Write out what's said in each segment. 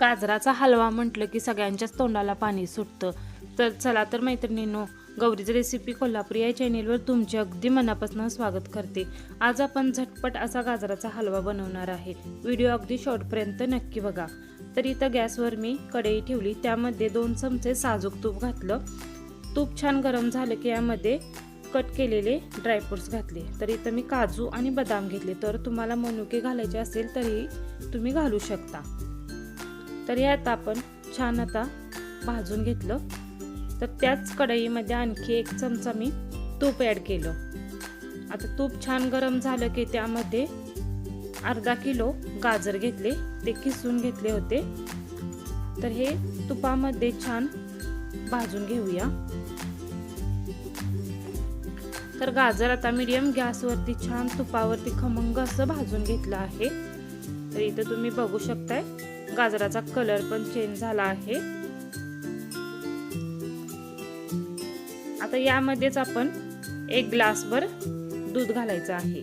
गाजराचा हलवा म्हटलं की सगळ्यांच्याच तोंडाला पाणी सुटतं. तर चला तर मैत्रिणींनो गौरीची रेसिपी कोल्हापूर या चॅनेलवर तुमचे अगदी मनापासून स्वागत करते. आज आपण झटपट असा गाजराचा हलवा बनवणार आहे. व्हिडिओ अगदी शॉर्टपर्यंत नक्की बघा. तर इथं गॅसवर मी कढई ठेवली. त्यामध्ये दोन चमचे साजूक तूप घातलं. तूप छान गरम झालं की यामध्ये कट केलेले ड्रायफ्रुट्स घातले. तर इथं मी काजू आणि बदाम घेतले. तर तुम्हाला मनुके घालायचे असेल तरी तुम्ही घालू शकता. तर यात आपण छान आता भाजून घेतलं. तर त्याच कढईमध्ये आणखी एक चमचा मी तूप ॲड केलं. आता तूप छान गरम झालं की त्यामध्ये अर्धा किलो गाजर घेतले ते किसून घेतले होते. तर हे तुपामध्ये छान भाजून घेऊया. तर गाजर आता मीडियम गॅसवरती छान तुपावरती खमंग असं भाजून घेतलं आहे. तर इथं तुम्ही बघू शकताय गाजराचा कलर पण चेंज झाला आहे. आता यामध्येच आपण एक ग्लासभर दूध घालायचं आहे.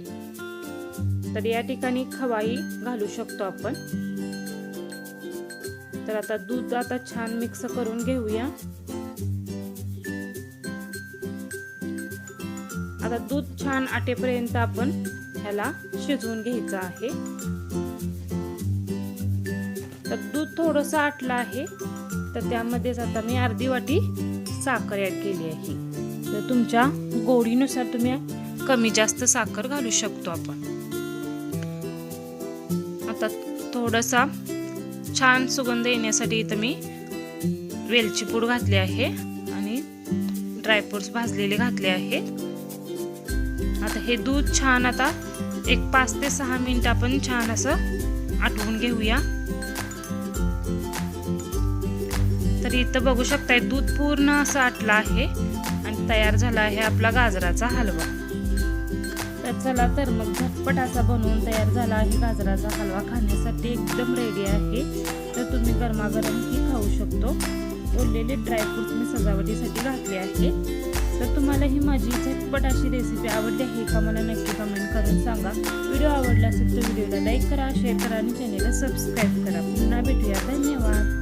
तर या ठिकाणी खवाई घालू शकतो आपण. तर आता दूध आता छान मिक्स करून घेऊया. आता दूध छान आटेपर्यंत आपण ह्याला शिजवून घ्यायचं आहे. तर दूध थोडंसं आटलं आहे. तर त्यामध्येच आता मी अर्धी वाटी साखर ॲड केली आहे. तर तुमच्या गोडीनुसार तुम्ही कमी जास्त साखर घालू शकतो आपण. आता थोडासा छान सुगंध येण्यासाठी इथं मी वेलची पूड घातली आहे आणि ड्रायफ्रुट्स भाजलेले घातले आहे. आता हे दूध छान आता एक पाच ते सहा मिनिट आपण छान असं आटवून घेऊया. तर इथं बघू शकताय दूध पूर्ण असं आटलं आहे आणि तयार झाला आहे आपला गाजराचा हलवा. तर चला तर मग झटपट असा बनवून तयार झाला आहे गाजराचा हलवा खाण्यासाठी एकदम रेडी आहे. तर तुम्ही गरमागरम ही खाऊ शकतो. ओरलेले ड्रायफ्रूट्स मी सजावटीसाठी घातले आहे. तर तुम्हाला ही माझी झटपट अशी रेसिपी आवडली आहे का मला नक्की कमेंट करून सांगा. व्हिडिओ आवडला असेल तर व्हिडिओला लाईक करा शेअर करा आणि चॅनेलला सबस्क्राईब करा. पुन्हा भेटूया. धन्यवाद.